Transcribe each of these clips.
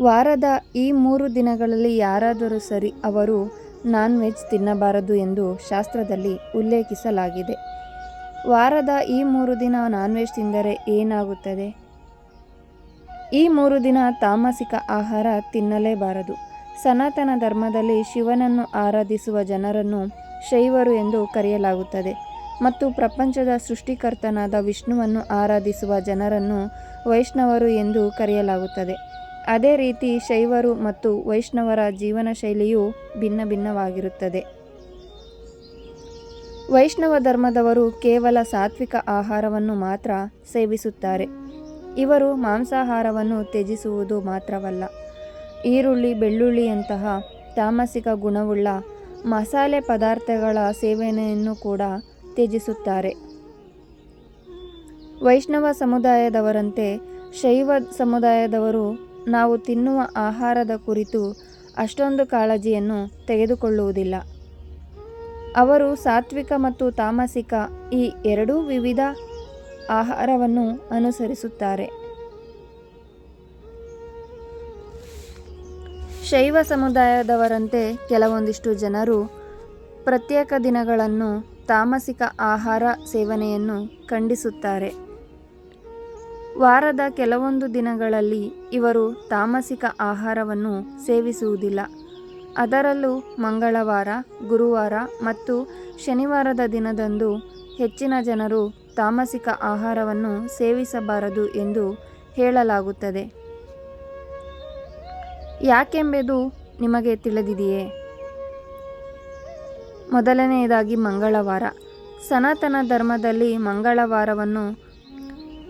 ವಾರದ ಈ ಮೂರು ದಿನಗಳಲ್ಲಿ ಯಾರಾದರೂ ಸರಿ ಅವರು ನಾನ್ ವೆಜ್ ತಿನ್ನಬಾರದು ಎಂದು ಶಾಸ್ತ್ರದಲ್ಲಿ ಉಲ್ಲೇಖಿಸಲಾಗಿದೆ. ವಾರದ ಈ ಮೂರು ದಿನ ನಾನ್ ವೆಜ್ ತಿಂದರೆ ಏನಾಗುತ್ತದೆ? ಈ ಮೂರು ದಿನ ತಾಮಸಿಕ ಆಹಾರ ತಿನ್ನಲೇಬಾರದು. ಸನಾತನ ಧರ್ಮದಲ್ಲಿ ಶಿವನನ್ನು ಆರಾಧಿಸುವ ಜನರನ್ನು ಶೈವರು ಎಂದು ಕರೆಯಲಾಗುತ್ತದೆ. ಮತ್ತು ಪ್ರಪಂಚದ ಸೃಷ್ಟಿಕರ್ತನಾದ ವಿಷ್ಣುವನ್ನು ಆರಾಧಿಸುವ ಜನರನ್ನು ವೈಷ್ಣವರು ಎಂದು ಕರೆಯಲಾಗುತ್ತದೆ. ಅದೇ ರೀತಿ ಶೈವರು ಮತ್ತು ವೈಷ್ಣವರ ಜೀವನ ಶೈಲಿಯು ಭಿನ್ನ ಭಿನ್ನವಾಗಿರುತ್ತದೆ. ವೈಷ್ಣವ ಧರ್ಮದವರು ಕೇವಲ ಸಾತ್ವಿಕ ಆಹಾರವನ್ನು ಮಾತ್ರ ಸೇವಿಸುತ್ತಾರೆ. ಇವರು ಮಾಂಸಾಹಾರವನ್ನು ತ್ಯಜಿಸುವುದು ಮಾತ್ರವಲ್ಲ. ಈರುಳ್ಳಿ, ಬೆಳ್ಳುಳ್ಳಿಯಂತಹ ತಾಮಸಿಕ ಗುಣವುಳ್ಳ ಮಸಾಲೆ ಪದಾರ್ಥಗಳ ಸೇವನೆಯನ್ನು ಕೂಡ ತ್ಯಜಿಸುತ್ತಾರೆ. ವೈಷ್ಣವ ಸಮುದಾಯದವರಂತೆ ಶೈವ ಸಮುದಾಯದವರು ನಾವು ತಿನ್ನುವ ಆಹಾರದ ಕುರಿತು ಅಷ್ಟೊಂದು ಕಾಳಜಿಯನ್ನು ತೆಗೆದುಕೊಳ್ಳುವುದಿಲ್ಲ. ಅವರು ಸಾತ್ವಿಕ ಮತ್ತು ತಾಮಸಿಕ ಈ ಎರಡೂ ವಿವಿಧ ಆಹಾರವನ್ನು ಅನುಸರಿಸುತ್ತಾರೆ. ಶೈವ ಸಮುದಾಯದವರಂತೆ ಕೆಲವೊಂದಿಷ್ಟು ಜನರು ಪ್ರತ್ಯೇಕ ದಿನಗಳನ್ನು ತಾಮಸಿಕ ಆಹಾರ ಸೇವನೆಯನ್ನು ಖಂಡಿಸುತ್ತಾರೆ. ವಾರದ ಕೆಲವೊಂದು ದಿನಗಳಲ್ಲಿ ಇವರು ತಾಮಸಿಕ ಆಹಾರವನ್ನು ಸೇವಿಸುವುದಿಲ್ಲ. ಅದರಲ್ಲೂ ಮಂಗಳವಾರ, ಗುರುವಾರ ಮತ್ತು ಶನಿವಾರದ ದಿನದಂದು ಹೆಚ್ಚಿನ ಜನರು ತಾಮಸಿಕ ಆಹಾರವನ್ನು ಸೇವಿಸಬಾರದು ಎಂದು ಹೇಳಲಾಗುತ್ತದೆ. ಯಾಕೆಂಬುದು ನಿಮಗೆ ತಿಳಿದಿದೆಯೇ? ಮೊದಲನೆಯದಾಗಿ ಮಂಗಳವಾರ. ಸನಾತನ ಧರ್ಮದಲ್ಲಿ ಮಂಗಳವಾರವನ್ನು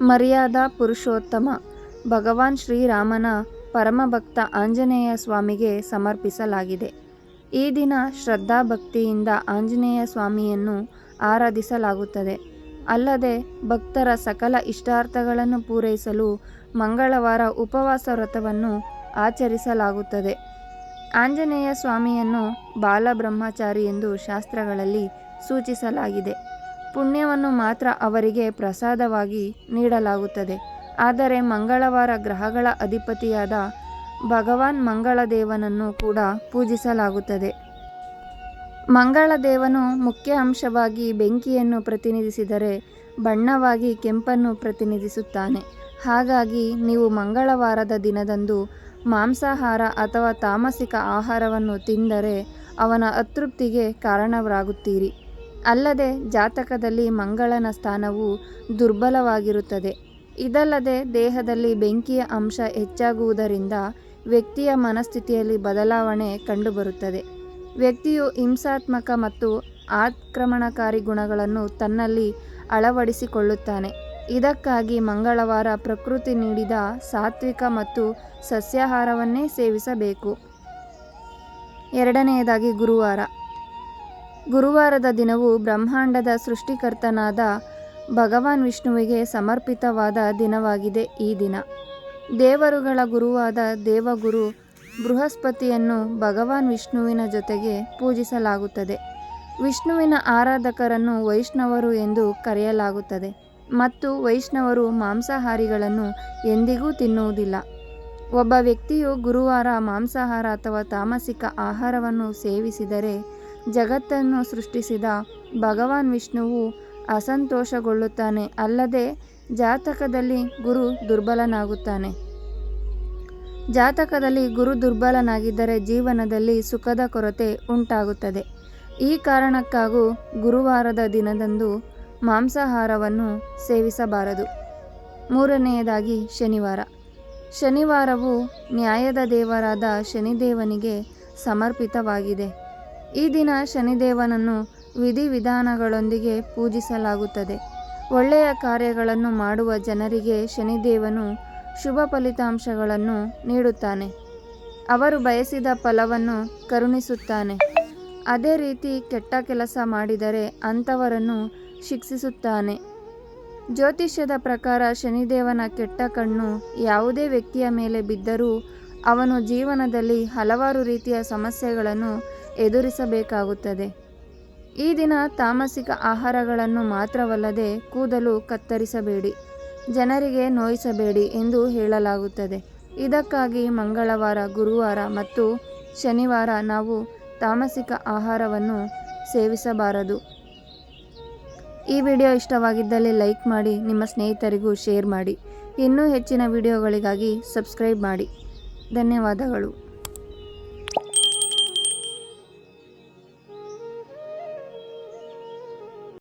ಮರ್ಯಾದಾ ಪುರುಷೋತ್ತಮ. ಭಗವಾನ್ ಶ್ರೀರಾಮನ ಪರಮಭಕ್ತ ಆಂಜನೇಯ ಸ್ವಾಮಿಗೆ ಸಮರ್ಪಿಸಲಾಗಿದೆ. ಈ ದಿನ ಶ್ರದ್ಧಾಭಕ್ತಿಯಿಂದ ಆಂಜನೇಯ ಸ್ವಾಮಿಯನ್ನು ಆರಾಧಿಸಲಾಗುತ್ತದೆ. ಅಲ್ಲದೆ ಭಕ್ತರ ಸಕಲ ಇಷ್ಟಾರ್ಥಗಳನ್ನು ಪೂರೈಸಲು ಮಂಗಳವಾರ ಉಪವಾಸ ವ್ರತವನ್ನು ಆಚರಿಸಲಾಗುತ್ತದೆ. ಆಂಜನೇಯ ಸ್ವಾಮಿಯನ್ನು ಬಾಲಬ್ರಹ್ಮಚಾರಿ ಎಂದು ಶಾಸ್ತ್ರಗಳಲ್ಲಿ ಸೂಚಿಸಲಾಗಿದೆ. ಪುಣ್ಯವನ್ನು ಮಾತ್ರ ಅವರಿಗೆ ಪ್ರಸಾದವಾಗಿ ನೀಡಲಾಗುತ್ತದೆ. ಆದರೆ ಮಂಗಳವಾರ ಗ್ರಹಗಳ ಅಧಿಪತಿಯಾದ ಭಗವಾನ್ ಮಂಗಳದೇವನನ್ನು ಕೂಡ ಪೂಜಿಸಲಾಗುತ್ತದೆ. ಮಂಗಳದೇವನು ಮುಖ್ಯ ಅಂಶವಾಗಿ ಬೆಂಕಿಯನ್ನು ಪ್ರತಿನಿಧಿಸಿದರೆ ಬಣ್ಣವಾಗಿ ಕೆಂಪನ್ನು ಪ್ರತಿನಿಧಿಸುತ್ತಾನೆ. ಹಾಗಾಗಿ ನೀವು ಮಂಗಳವಾರದ ದಿನದಂದು ಮಾಂಸಾಹಾರ ಅಥವಾ ತಾಮಸಿಕ ಆಹಾರವನ್ನು ತಿಂದರೆ ಅವನ ಅತೃಪ್ತಿಗೆ ಕಾರಣರಾಗುತ್ತೀರಿ. ಅಲ್ಲದೆ ಜಾತಕದಲ್ಲಿ ಮಂಗಳನ ಸ್ಥಾನವು ದುರ್ಬಲವಾಗಿರುತ್ತದೆ. ಇದಲ್ಲದೆ ದೇಹದಲ್ಲಿ ಬೆಂಕಿಯ ಅಂಶ ಹೆಚ್ಚಾಗುವುದರಿಂದ ವ್ಯಕ್ತಿಯ ಮನಸ್ಥಿತಿಯಲ್ಲಿ ಬದಲಾವಣೆ ಕಂಡುಬರುತ್ತದೆ. ವ್ಯಕ್ತಿಯು ಹಿಂಸಾತ್ಮಕ ಮತ್ತು ಆಕ್ರಮಣಕಾರಿ ಗುಣಗಳನ್ನು ತನ್ನಲ್ಲಿ ಅಳವಡಿಸಿಕೊಳ್ಳುತ್ತಾನೆ. ಇದಕ್ಕಾಗಿ ಮಂಗಳವಾರ ಪ್ರಕೃತಿ ನೀಡಿದ ಸಾತ್ವಿಕ ಮತ್ತು ಸಸ್ಯಾಹಾರವನ್ನೇ ಸೇವಿಸಬೇಕು. ಎರಡನೆಯದಾಗಿ ಗುರುವಾರ. ಗುರುವಾರದ ದಿನವು ಬ್ರಹ್ಮಾಂಡದ ಸೃಷ್ಟಿಕರ್ತನಾದ ಭಗವಾನ್ ವಿಷ್ಣುವಿಗೆ ಸಮರ್ಪಿತವಾದ ದಿನವಾಗಿದೆ ಈ ದಿನ. ದೇವರುಗಳ ಗುರುವಾದ ದೇವಗುರು ಬೃಹಸ್ಪತಿಯನ್ನು ಭಗವಾನ್ ವಿಷ್ಣುವಿನ ಜೊತೆಗೆ ಪೂಜಿಸಲಾಗುತ್ತದೆ. ವಿಷ್ಣುವಿನ ಆರಾಧಕರನ್ನು ವೈಷ್ಣವರು ಎಂದು ಕರೆಯಲಾಗುತ್ತದೆ ಮತ್ತು ವೈಷ್ಣವರು ಮಾಂಸಾಹಾರಿಗಳನ್ನು ಎಂದಿಗೂ ತಿನ್ನುವುದಿಲ್ಲ. ಒಬ್ಬ ವ್ಯಕ್ತಿಯು ಗುರುವಾರ ಮಾಂಸಾಹಾರ ಅಥವಾ ತಾಮಸಿಕ ಆಹಾರವನ್ನು ಸೇವಿಸಿದರೆ ಜಗತ್ತನ್ನು ಸೃಷ್ಟಿಸಿದ ಭಗವಾನ್ ವಿಷ್ಣುವು ಅಸಂತೋಷಗೊಳ್ಳುತ್ತಾನೆ. ಅಲ್ಲದೆ ಜಾತಕದಲ್ಲಿ ಗುರು ದುರ್ಬಲನಾಗುತ್ತಾನೆ. ಜಾತಕದಲ್ಲಿ ಗುರು ದುರ್ಬಲನಾಗಿದ್ದರೆ ಜೀವನದಲ್ಲಿ ಸುಖದ ಕೊರತೆ ಉಂಟಾಗುತ್ತದೆ. ಈ ಕಾರಣಕ್ಕಾಗೂ ಗುರುವಾರದ ದಿನದಂದು ಮಾಂಸಾಹಾರವನ್ನು ಸೇವಿಸಬಾರದು. ಮೂರನೆಯದಾಗಿ ಶನಿವಾರ. ಶನಿವಾರವು ನ್ಯಾಯದ ದೇವರಾದ ಶನಿದೇವನಿಗೆ ಸಮರ್ಪಿತವಾಗಿದೆ. ಈ ದಿನ ಶನಿದೇವನನ್ನು ವಿಧಿವಿಧಾನಗಳೊಂದಿಗೆ ಪೂಜಿಸಲಾಗುತ್ತದೆ. ಒಳ್ಳೆಯ ಕಾರ್ಯಗಳನ್ನು ಮಾಡುವ ಜನರಿಗೆ ಶನಿದೇವನು ಶುಭ ಫಲಿತಾಂಶಗಳನ್ನು ನೀಡುತ್ತಾನೆ. ಅವರು ಬಯಸಿದ ಫಲವನ್ನು ಕರುಣಿಸುತ್ತಾನೆ. ಅದೇ ರೀತಿ ಕೆಟ್ಟ ಕೆಲಸ ಮಾಡಿದರೆ ಅಂಥವರನ್ನು ಶಿಕ್ಷಿಸುತ್ತಾನೆ. ಜ್ಯೋತಿಷ್ಯದ ಪ್ರಕಾರ ಶನಿದೇವನ ಕೆಟ್ಟ ಕಣ್ಣು ಯಾವುದೇ ವ್ಯಕ್ತಿಯ ಮೇಲೆ ಬಿದ್ದರೂ ಅವನು ಜೀವನದಲ್ಲಿ ಹಲವಾರು ರೀತಿಯ ಸಮಸ್ಯೆಗಳನ್ನು ಎದುರಿಸಬೇಕಾಗುತ್ತದೆ. ಈ ದಿನ ತಾಮಸಿಕ ಆಹಾರಗಳನ್ನು ಮಾತ್ರವಲ್ಲದೆ ಕೂದಲು ಕತ್ತರಿಸಬೇಡಿ, ಜನರಿಗೆ ನೋಯಿಸಬೇಡಿ ಎಂದು ಹೇಳಲಾಗುತ್ತದೆ. ಇದಕ್ಕಾಗಿ ಮಂಗಳವಾರ, ಗುರುವಾರ ಮತ್ತು ಶನಿವಾರ ನಾವು ತಾಮಸಿಕ ಆಹಾರವನ್ನು ಸೇವಿಸಬಾರದು. ಈ ವಿಡಿಯೋ ಇಷ್ಟವಾಗಿದ್ದಲ್ಲಿ ಲೈಕ್ ಮಾಡಿ, ನಿಮ್ಮ ಸ್ನೇಹಿತರಿಗೂ ಶೇರ್ ಮಾಡಿ. ಇನ್ನೂ ಹೆಚ್ಚಿನ ವಿಡಿಯೋಗಳಿಗಾಗಿ ಸಬ್ಸ್ಕ್ರೈಬ್ ಮಾಡಿ. ಧನ್ಯವಾದಗಳು.